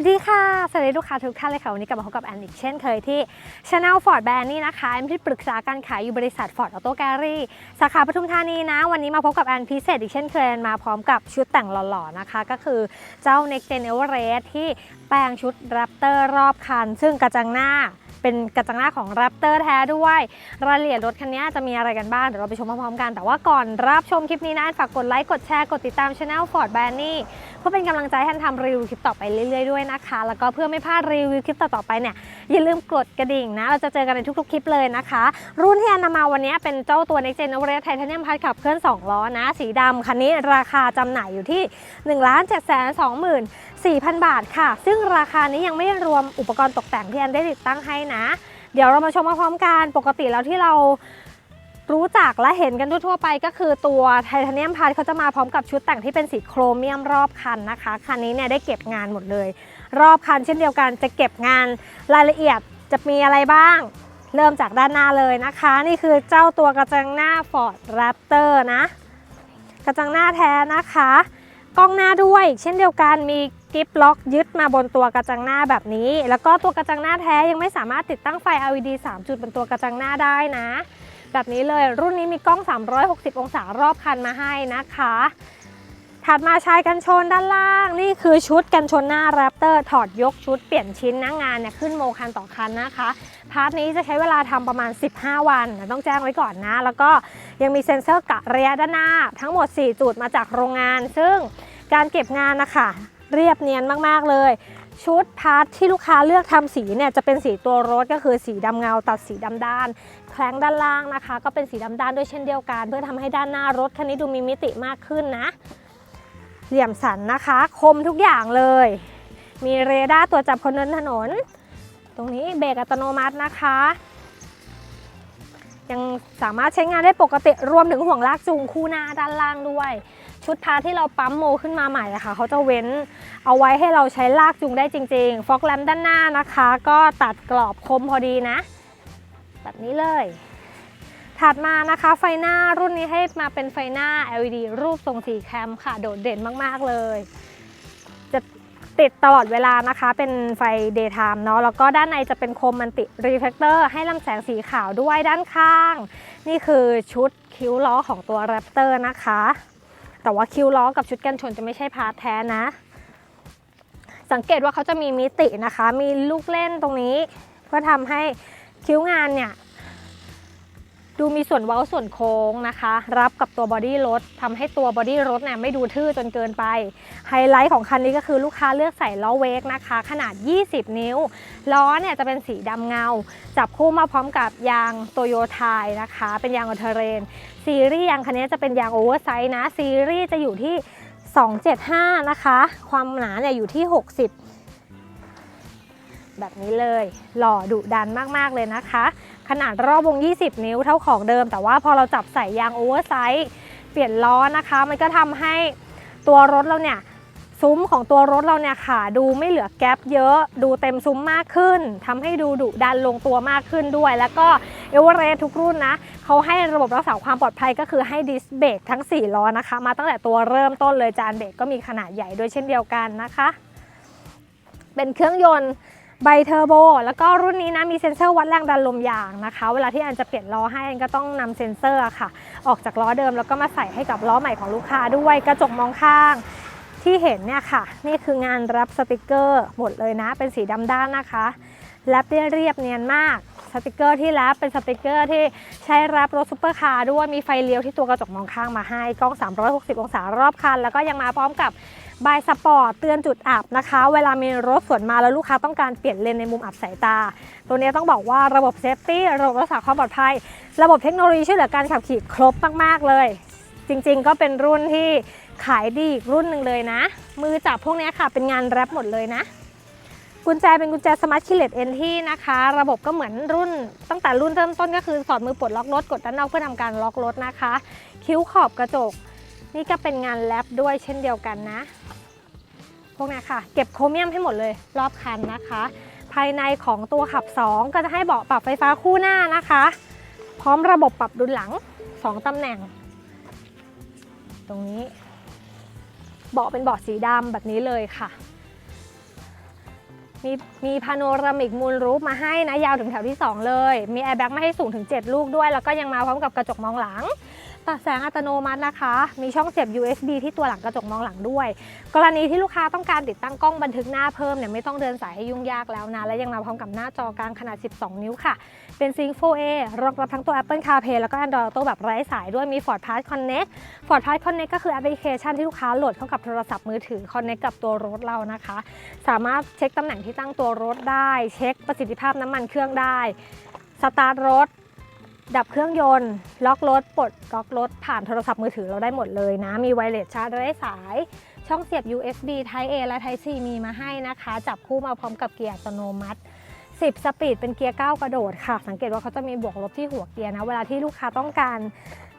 สวัสดีค่ะ สวัสดีลูกค้าทุกท่านเลยค่ะ วันนี้กลับมาพบกับแอนอีกเช่นเคยที่ Channel Ford Brand นี่นะคะแอนที่ปรึกษาการขายอยู่บริษัท Ford Auto Gallery สาขาปทุมธานีนะ วันนี้มาพบกับแอนพิเศษอีกเช่นเคยแอนมาพร้อมกับชุดแต่งหล่อๆนะคะ ก็คือเจ้า Next Gen Everest ที่แปลงชุด Raptor รอบคัน ซึ่งกระจังหน้าเป็นกระจังหน้าของ Raptor แท้ด้วย รายละเอียดรถคันนี้จะมีอะไรกันบ้าง เดี๋ยวเราไปชมพร้อมๆกัน แต่ว่าก่อนรับชมคลิปนี้นะ ฝากกดไลค์ กดแชร์ กดติดตาม Channel Ford Brand นี่เพื่อเป็นกำลังใจให้ท่านทำรีวิวคลิปต่อไปเรื่อยๆด้วยนะคะ แล้วก็เพื่อไม่พลาดรีวิวคลิปต่อๆไปเนี่ยอย่าลืมกดกระดิ่งนะ เราจะเจอกันในทุกๆคลิปเลยนะคะ รุ่นที่อนนำมาวันนี้เป็นเจ้าตัว Next Gen o v e r ไทเทเนียมพัดขับเคลื่อน 2 ล้อนะ สีดำคันนี้ราคาจำหน่ายอยู่ที่ 1 7 2 2 4,000 บาทค่ะ ซึ่งราคานี้ยังไม่รวมอุปกรณ์ตกแต่งที่แอนได้ติดตั้งให้นะ เดี๋ยวเรามาชมมาพร้อมกัน ปกติแล้วที่เรา รู้จักและเห็นกันทั่วๆไปก็คือตัวไทเทเนียมพาร์ทเขาจะมาพร้อมกับชุดแต่งที่เป็นสีโครเมียมรอบคันนะคะ คันนี้เนี่ยได้เก็บงานหมดเลย รอบคันเช่นเดียวกันจะเก็บงานรายละเอียดจะมีอะไรบ้าง เริ่มจากด้านหน้าเลยนะคะ นี่คือเจ้าตัวกระจังหน้า Ford Raptor นะ กระจังหน้าแท้นะคะ กล้องหน้าด้วย เช่นเดียวกันมีกิฟล็อกยึดมาบนตัวกระจังหน้าแบบนี้ แล้วก็ตัวกระจังหน้าแท้ยังไม่สามารถติดตั้งไฟ LED 3 จุดบนตัวกระจังหน้าได้นะ แบบนี้เลย รุ่นนี้มีกล้อง 360 องศารอบคันมาให้นะคะ ถัดมาชายกันชนด้านล่าง นี่คือชุดกันชนหน้า Raptor ถอดยกชุดเปลี่ยนชิ้นนะงานเนี่ยขึ้นโมคันต่อคันนะคะ พาร์ทนี้จะใช้เวลาทำประมาณ 15 วัน ต้องแจ้งไว้ก่อนนะ แล้วก็ยังมีเซ็นเซอร์กะระยะด้านหน้า ทั้งหมด 4 จุดมาจากโรงงาน ซึ่งการเก็บงานนะคะเรียบเนียนมากๆเลยชุดพาร์ทที่ลูกค้าเลือกทำสีเนี่ยจะเป็นสีตัวรถก็คือสีดำเงาตัดสีดำด้าน แคล้งด้านล่างนะคะ ก็เป็นสีดำด้านด้วยเช่นเดียวกัน เพื่อทำให้ด้านหน้ารถคันนี้ดูมีมิติมากขึ้นนะ เหลี่ยมสันนะคะ คมทุกอย่างเลย มีเรดาร์ตรวจับคนเดินถนน ตรงนี้เบรกอัตโนมัตินะคะ ยังสามารถใช้งานได้ปกติรวมถึงห่วงลากจูงคู่หน้าด้านล่างด้วยชุดพาร์ที่เราปั๊มโมขึ้นมาใหม่อะค่ะเขาจะเว้นเอาไว้ให้เราใช้ลากจูงได้จริง ๆ ฟอกแลมด้านหน้านะคะ ก็ตัดกรอบคมพอดีนะ แบบนี้เลย ถัดมานะคะไฟหน้ารุ่นนี้ให้มาเป็นไฟหน้า LED รูปทรงสีแคมค่ะ โดดเด่นมากๆเลย จะติดตลอดเวลานะคะ เป็นไฟ daytime เนาะแล้วก็ด้านในจะเป็นโคมมันติ reflector ให้ลำแสงสีขาวด้วยด้านข้าง นี่คือชุดคิ้วล้อของตัว Raptor นะคะ แต่ว่าคิ้วล้อกับชุดกันชนจะไม่ใช่พาร์ทแท้นะ สังเกตว่าเขาจะมีมิตินะคะ มีลูกเล่นตรงนี้ เพื่อทำให้ คิ้วงานเนี่ย ดูมีส่วนเว้าส่วนโค้งนะคะ รับกับตัวบอดี้รถทำให้ตัวบอดี้รถเนี่ยไม่ดูทื่อจนเกินไป ไฮไลท์ของคันนี้ก็คือลูกค้าเลือกใส่ล้อเวกนะคะ ขนาด 20 นิ้ว ล้อเนี่ยจะเป็นสีดำเงา จับคู่มาพร้อมกับยางโตโยไทยนะคะ เป็นยางออเทเรน ซีรีส์ยางคันนี้จะเป็นยางโอเวอร์ไซส์นะ ซีรีส์จะอยู่ที่ 275 นะคะ ความหนาเนี่ยอยู่ที่ 60 แบบนี้เลย หล่อดุดันมากๆเลยนะคะ ขนาดรอบวง 20 นิ้วเท่าของเดิม แต่ว่าพอเราจับใส่ยางโอเวอร์ไซส์เปลี่ยนล้อนะคะ มันก็ทำให้ตัวรถเราเนี่ยซุ้มของตัวรถเราเนี่ยค่ะดูไม่เหลือแกลบเยอะ ดูเต็มซุ้มมากขึ้นทำให้ดูดุดันลงตัวมากขึ้นด้วย แล้วก็เอเวอเรสทุกรุ่นนะเขาให้ระบบรักษาความปลอดภัยก็คือให้ดิสเบรกทั้ง 4 ล้อนะคะ มาตั้งแต่ตัวเริ่มต้นเลยจานเบรกก็มีขนาดใหญ่ด้วยเช่นเดียวกันนะคะ เป็นเครื่องยนต์ ไบเทอร์โบ แล้วก็รุ่นนี้นะมีเซ็นเซอร์วัดแรงดันลมยางนะคะ เวลาที่อันจะเปลี่ยนล้อให้อันก็ต้องนำเซ็นเซอร์ค่ะ ออกจากล้อเดิมแล้วก็มาใส่ให้กับล้อใหม่ของลูกค้าด้วยกระจกมองข้างที่เห็นเนี่ยค่ะ นี่คืองานรับสติกเกอร์หมดเลยนะ เป็นสีดำด้านนะคะแรปเรียบเนียนมากสติกเกอร์ที่แรปเป็นสติกเกอร์ที่ใช้รับรถซุปเปอร์คาร์ด้วยมีไฟเลี้ยวที่ตัวกระจกมองข้างมาให้กล้อง 360 องศารอบคัน แล้วก็ยังมาพร้อมกับ บายสปอร์ตเตือนจุดอับนะคะ เวลามีรถสวนมาแล้วลูกค้าต้องการเปลี่ยนเลนในมุมอับสายตา ตัวนี้ต้องบอกว่าระบบเซฟตี้ระบบรักษาความปลอดภัย ระบบเทคโนโลยีช่วยเหลือการขับขี่ครบมากๆเลย จริงๆ ก็เป็นรุ่นที่ขายดีรุ่นหนึ่งเลยนะ มือจับพวกนี้ค่ะเป็นงานแรปหมดเลยนะกุญแจเป็นกุญแจสมาร์ทคิเลตเอนที่นะคะ ระบบก็เหมือนรุ่น ตั้งแต่รุ่นเริ่มต้นก็คือสอดมือปลดล็อกรถกดด้านนอกเพื่อทำการล็อกรถนะคะ คิ้วขอบกระจก นี่ก็เป็นงานแรปด้วยเช่นเดียวกันนะ พวกเนี้ค่ะ เก็บโครเมียมให้หมดเลยรอบคันนะคะ ภายในของตัวขับ 2 ก็จะให้เบาะปรับไฟฟ้าคู่หน้านะคะ พร้อมระบบปรับดุลหลัง 2 ตำแหน่ง ตรงนี้ เบาะเป็นเบาะสีดำแบบนี้เลยค่ะ มีมีพาโนรามิกมูลรูปมาให้นะยาวถึงแถวที่ 2 เลย มีแอร์แบ็กมาให้สูงถึง 7 ลูกด้วย แล้วก็ยังมาพร้อมกับกระจกมองหลัง ตัดแสงอัตโนมัตินะคะ มีช่องเสียบ USB ที่ตัวหลังกระจกมองหลังด้วย กรณีที่ลูกค้าต้องการติดตั้งกล้องบันทึกหน้าเพิ่มเนี่ยไม่ต้องเดินสายให้ยุ่งยากแล้วนะ และยังมาพร้อมกับหน้าจอกลางขนาด 12 นิ้วค่ะ เป็นซิง 4A รองรับทั้งตัว Apple CarPlay แล้วก็ Android Auto แบบไร้สายด้วยมี Ford Pass Connect Ford Pass Connect ก็คือแอปพลิเคชันที่ลูกค้าโหลดเข้ากับโทรศัพท์มือถือ Connect กับตัวรถเรานะคะ สามารถเช็คตำแหน่งที่ตั้งตัวรถได้ เช็คประสิทธิภาพน้ำมันเครื่องได้สตาร์ทรถ ดับเครื่องยนต์ ล็อกรถ ปลดล็อกรถ ผ่านโทรศัพท์มือถือเราได้หมดเลยนะ มีไวเลสชาร์จไร้สาย ช่องเสียบ USB Type A และ Type C มีมาให้นะคะ จับคู่มาพร้อมกับเกียร์อัตโนมัติ 10 สปีดเป็นเกียร์ 9 กระโดดค่ะ สังเกตว่าเขาจะมีบวกลบที่หัวเกียร์นะ เวลาที่ลูกค้าต้องการ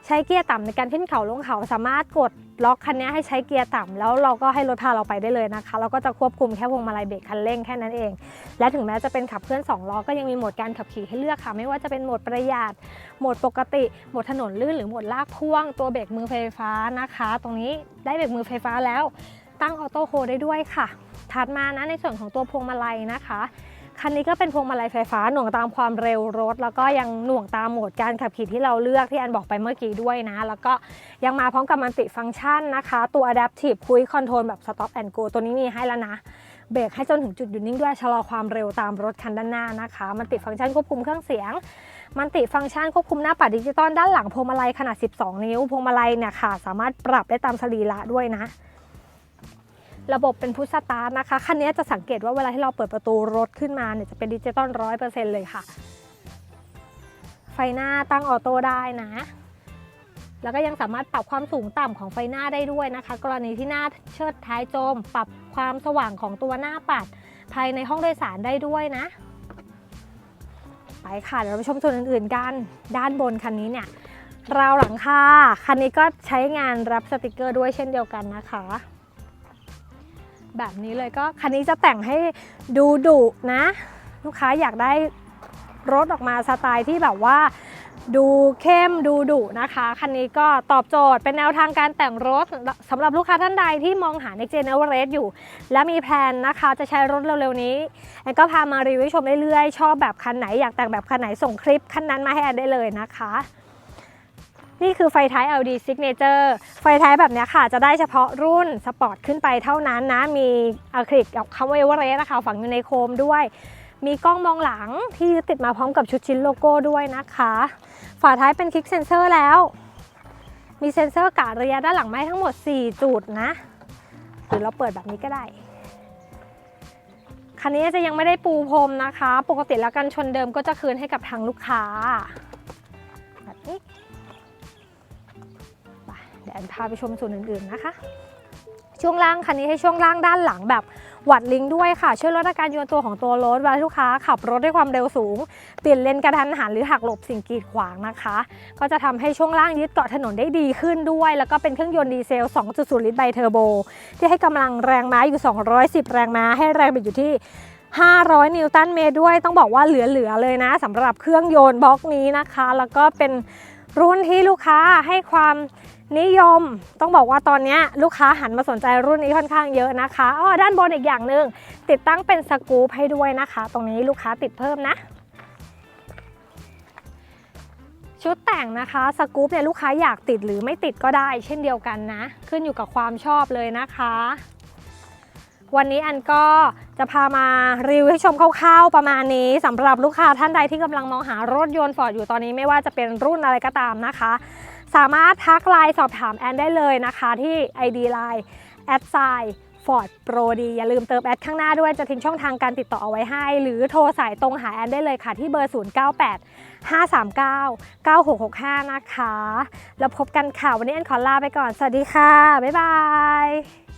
ใช้เกียร์ต่ำในการขึ้นเขาลงเขาสามารถกด ล็อกคันนี้ให้ใช้เกียร์ต่ำแล้วเราก็ให้รถพาเราไปได้เลยนะคะ เราก็จะควบคุมแค่พวงมาลัยเบรกคันเร่งแค่นั้นเอง และถึงแม้จะเป็นขับเคลื่อน2ล้อก็ยังมีโหมดการขับขี่ให้เลือกค่ะ ไม่ว่าจะเป็นโหมดประหยัดโหมดปกติโหมดถนนลื่นหรือโหมดลากพ่วง ตัวเบรกมือไฟฟ้านะคะ ตรงนี้ได้เบรกมือไฟฟ้าแล้วตั้งออโต้โฮได้ด้วยค่ะ ถัดมานะในส่วนของตัวพวงมาลัยนะคะ คันนี้ก็เป็นพวงมาลัยไฟฟ้าหน่วงตามความเร็วรถ แล้วก็ยังหน่วงตามโหมดการขับขี่ที่เราเลือกที่อันบอกไปเมื่อกี้ด้วยนะ แล้วก็ยังมาพร้อมกับมันติฟังก์ชันนะคะ ตัว Adaptive Cruise Control แบบ Stop and Go ตัวนี้มีให้แล้วนะเบรกให้จนถึงจุดหยุดนิ่งด้วยชะลอความเร็วตามรถคันด้านหน้านะคะ มันติฟังก์ชันควบคุมเครื่องเสียง มันติฟังก์ชันควบคุมหน้าปัดดิจิตอลด้านหลังพวงมาลัยขนาด 12 นิ้วพวงมาลัยเนี่ยค่ะ สามารถปรับได้ตามสรีระด้วยนะ ระบบเป็นพุทสตาร์ทนะคะ คันนี้จะสังเกตว่าเวลาที่เราเปิดประตูรถขึ้นมาเนี่ยจะเป็นดิจิตอลร้อยเปอร์เซ็นต์เลยค่ะ ไฟหน้าตั้งออโต้ได้นะ แล้วก็ยังสามารถปรับความสูงต่ำของไฟหน้าได้ด้วยนะคะ กรณีที่หน้าเชิดท้ายโจม ปรับความสว่างของตัวหน้าปัด ภายในห้องโดยสารได้ด้วยนะ ไปค่ะเดี๋ยวเราไปชมส่วนอื่นๆกันด้านบนคันนี้เนี่ยราวหลังคาคันนี้ก็ใช้งานรับสติกเกอร์ด้วยเช่นเดียวกันนะคะ แบบนี้เลยก็คันนี้จะแต่งให้ดูดุนะ ลูกค้าอยากได้รถออกมาสไตล์ที่แบบว่าดูเข้มดูดุนะคะ คันนี้ก็ตอบโจทย์เป็นแนวทางการแต่งรถสำหรับลูกค้าท่านใดที่มองหา Next Gen Everest อยู่ และมีแพลนนะคะจะใช้รถเร็วๆนี้แอนก็พามารีวิวชมเรื่อยๆ ชอบแบบคันไหนอยากแต่งแบบคันไหนส่งคลิปคันนั้นมาให้แอนได้เลยนะคะ นี่คือไฟท้าย LD Signature ไฟท้ายแบบนี้ค่ะ จะได้เฉพาะรุ่นสปอร์ตขึ้นไปเท่านั้นนะ มีอะคริลิกกับคำว่าเอเวอเรสต์นะคะฝังอยู่ในโคมด้วย มีกล้องมองหลังที่ติดมาพร้อมกับชุดชิ้นโลโก้ด้วยนะคะ ฝาท้ายเป็นคลิกเซนเซอร์แล้ว มีเซนเซอร์กะระยะด้านหลังไม้ทั้งหมด 4 จุดนะ หรือเราเปิดแบบนี้ก็ได้คันนี้จะยังไม่ได้ปูพรมนะคะ ปกติแล้วกันชนเดิมก็จะคืนให้กับทางลูกค้า นพาไปชมส่วนอื่นๆนะคะ ช่วงล่างคันนี้ให้ช่วงล่างด้านหลังแบบหวัดลิงด้วยค่ะ ช่วยลดอาการโยนตัวของตัวรถเวลาลูกค้าขับรถด้วยความเร็วสูง เปลี่ยนเลนกระทันหันหรือหักหลบสิ่งกีดขวางนะคะ ก็จะทำให้ช่วงล่างยึดเกาะถนนได้ดีขึ้นด้วย แล้วก็เป็นเครื่องยนต์ดีเซล 2.0 ลิตรไบเทอร์โบ ที่ให้กำลังแรงม้าอยู่ 210 แรงม้า ให้แรงบิดอยู่ที่ 500 นิวตันเมตรด้วย ต้องบอกว่าเหลือๆเลยนะสำหรับเครื่องยนต์บล็อกนี้นะคะ แล้วก็เป็นรุ่นที่ลูกค้าให้ความ นิยมต้องบอกว่าตอนนี้ลูกค้าหันมาสนใจรุ่นนี้ค่อนข้างเยอะนะคะอ้อด้านบนอีกอย่างหนึ่งติดตั้งเป็นสกู๊ปให้ด้วยนะคะ ตรงนี้ลูกค้าติดเพิ่มนะ ชุดแต่งนะคะสกู๊ปเนี่ยลูกค้าอยากติดหรือไม่ติดก็ได้ เช่นเดียวกันนะ ขึ้นอยู่กับความชอบเลยนะคะวันนี้อันก็จะพามารีวิวให้ชมคร่าวๆประมาณนี้สำหรับลูกค้าท่านใดที่กำลังมองหารถยนต์ฟอร์ดอยู่ตอนนี้ไม่ว่าจะเป็นรุ่นอะไรก็ตามนะคะ สามารถทักไลน์สอบถามแอนได้เลยนะคะที่ ID Line แอดไซฟอร์ดโปรดีอย่าลืมเติมแอดข้างหน้าด้วยจะทิ้งช่องทางการติดต่อเอาไว้ให้ หรือโทรสายตรงหาแอนได้เลยค่ะที่เบอร์ 098 539 9665 นะคะ แล้วพบกันค่ะ วันนี้แอนขอลาไปก่อน สวัสดีค่ะ บ๊ายบาย